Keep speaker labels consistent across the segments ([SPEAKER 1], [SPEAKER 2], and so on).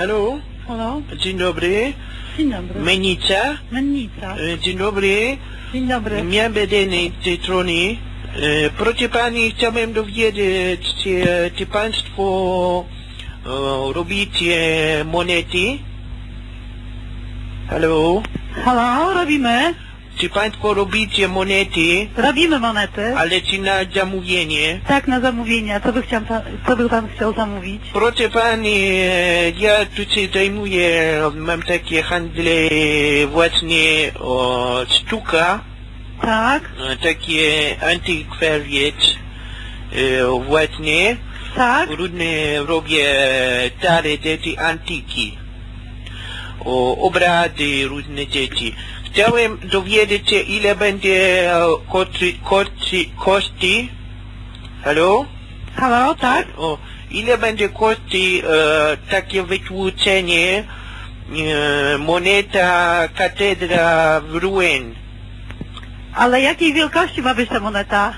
[SPEAKER 1] Halo?
[SPEAKER 2] Halo?
[SPEAKER 1] Dzień dobry.
[SPEAKER 2] Dzień dobry.
[SPEAKER 1] Menica.
[SPEAKER 2] Mennica.
[SPEAKER 1] E, Dzień dobry.
[SPEAKER 2] Dzień dobry.
[SPEAKER 1] Miałem bedeny tej strony. E, Proszę pani, chciałem dowiedzieć, czy, czy państwo e, robicie monety? Halo?
[SPEAKER 2] Halo, robimy.
[SPEAKER 1] Czy państwo robicie monety,
[SPEAKER 2] Robimy monety.
[SPEAKER 1] ale czy na zamówienie?
[SPEAKER 2] Tak, na zamówienie. A Co by, chciał, pan- co by pan chciał zamówić?
[SPEAKER 1] Proszę pani, e, ja tu się zajmuję, mam takie handle właśnie o sztuka,
[SPEAKER 2] Tak,
[SPEAKER 1] e, takie antikwariat e, właśnie,
[SPEAKER 2] tak.
[SPEAKER 1] różne robię stare rzeczy antyki, o obrazy, różne rzeczy. Chciałem dowiedzieć się ile będzie e, koszty, halo?
[SPEAKER 2] Halo, tak.
[SPEAKER 1] O, ile będzie koszty e, takie wytłuczenie e, moneta katedra w Rouen?
[SPEAKER 2] Ale jakiej wielkości ma być ta moneta?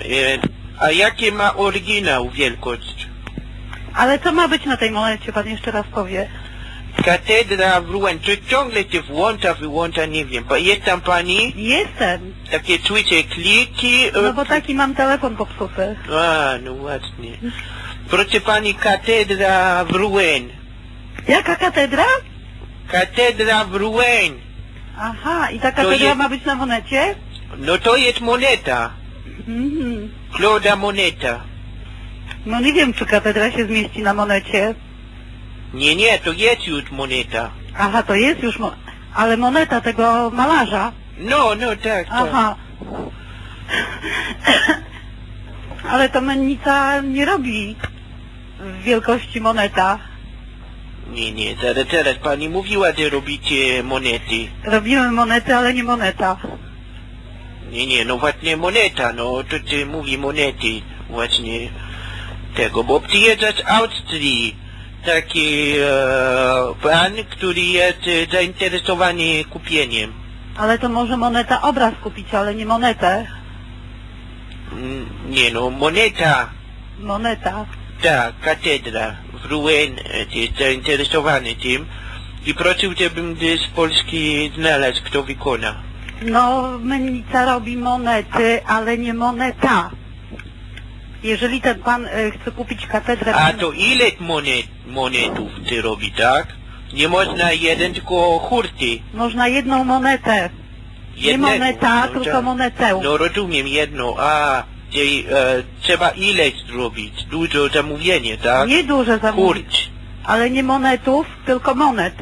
[SPEAKER 1] E, a jakie ma oryginał wielkość?
[SPEAKER 2] Ale co ma być na tej monecie, pan jeszcze raz powie.
[SPEAKER 1] Katedra w Rouen, czy ciągle się włącza, wyłącza, nie wiem. Pa- Jest tam pani?
[SPEAKER 2] Jestem.
[SPEAKER 1] Takie słyszę kliki? e,
[SPEAKER 2] No bo taki mam telefon popsuty.
[SPEAKER 1] A, no właśnie. Proszę pani, katedra w Rouen.
[SPEAKER 2] Jaka katedra?
[SPEAKER 1] Katedra w Rouen.
[SPEAKER 2] Aha, i ta katedra
[SPEAKER 1] jest-
[SPEAKER 2] ma być na monecie?
[SPEAKER 1] No to jest moneta.
[SPEAKER 2] Mhm.
[SPEAKER 1] Kloda moneta.
[SPEAKER 2] No nie wiem, czy katedra się zmieści na monecie.
[SPEAKER 1] Nie, nie, to jest już moneta.
[SPEAKER 2] Aha, to jest już mo... Ale moneta tego malarza.
[SPEAKER 1] No, no, tak, tak.
[SPEAKER 2] Aha. Ale to mennica nie robi w wielkości moneta.
[SPEAKER 1] Nie, nie, zaraz, zaraz, pani mówiła, że robicie monety.
[SPEAKER 2] Robimy monety, ale nie moneta.
[SPEAKER 1] Nie, nie, no właśnie moneta, no, to ty mówi monety, właśnie tego, bo przyjeżdża z Austrii taki e, pan, który jest e, zainteresowany kupieniem.
[SPEAKER 2] Ale to może moneta obraz kupić, ale nie monetę.
[SPEAKER 1] Mm, Nie no, moneta,
[SPEAKER 2] Moneta.
[SPEAKER 1] tak, katedra w Rouen e, jest zainteresowany tym i prosił, żebym z Polski znalazł, kto wykona.
[SPEAKER 2] No, mennica robi monety, ale nie moneta. Jeżeli ten pan y, chce kupić katedrę...
[SPEAKER 1] A to ile monet, monetów ty robi, tak? Nie można jeden, tylko hurty.
[SPEAKER 2] Można jedną monetę. Nie moneta,
[SPEAKER 1] No
[SPEAKER 2] tylko
[SPEAKER 1] tak.
[SPEAKER 2] monetę.
[SPEAKER 1] No rozumiem, jedno, a czyli, e, trzeba ileś zrobić, dużo zamówienie, tak?
[SPEAKER 2] Nie duże zamówienie.
[SPEAKER 1] Hurt.
[SPEAKER 2] Ale nie monetów, tylko monet.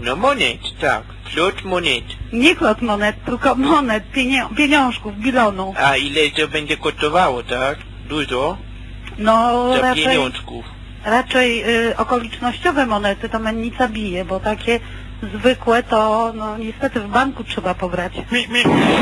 [SPEAKER 1] No monet, tak, plot monet.
[SPEAKER 2] Nie klot monet, tylko monet, pienio- pieniążków, bilonu.
[SPEAKER 1] A ile to będzie kosztowało, tak? Dużo?
[SPEAKER 2] No
[SPEAKER 1] Za
[SPEAKER 2] raczej,
[SPEAKER 1] pieniążków.
[SPEAKER 2] raczej y, okolicznościowe monety to mennica bije, bo takie zwykłe to no niestety w banku trzeba pobrać.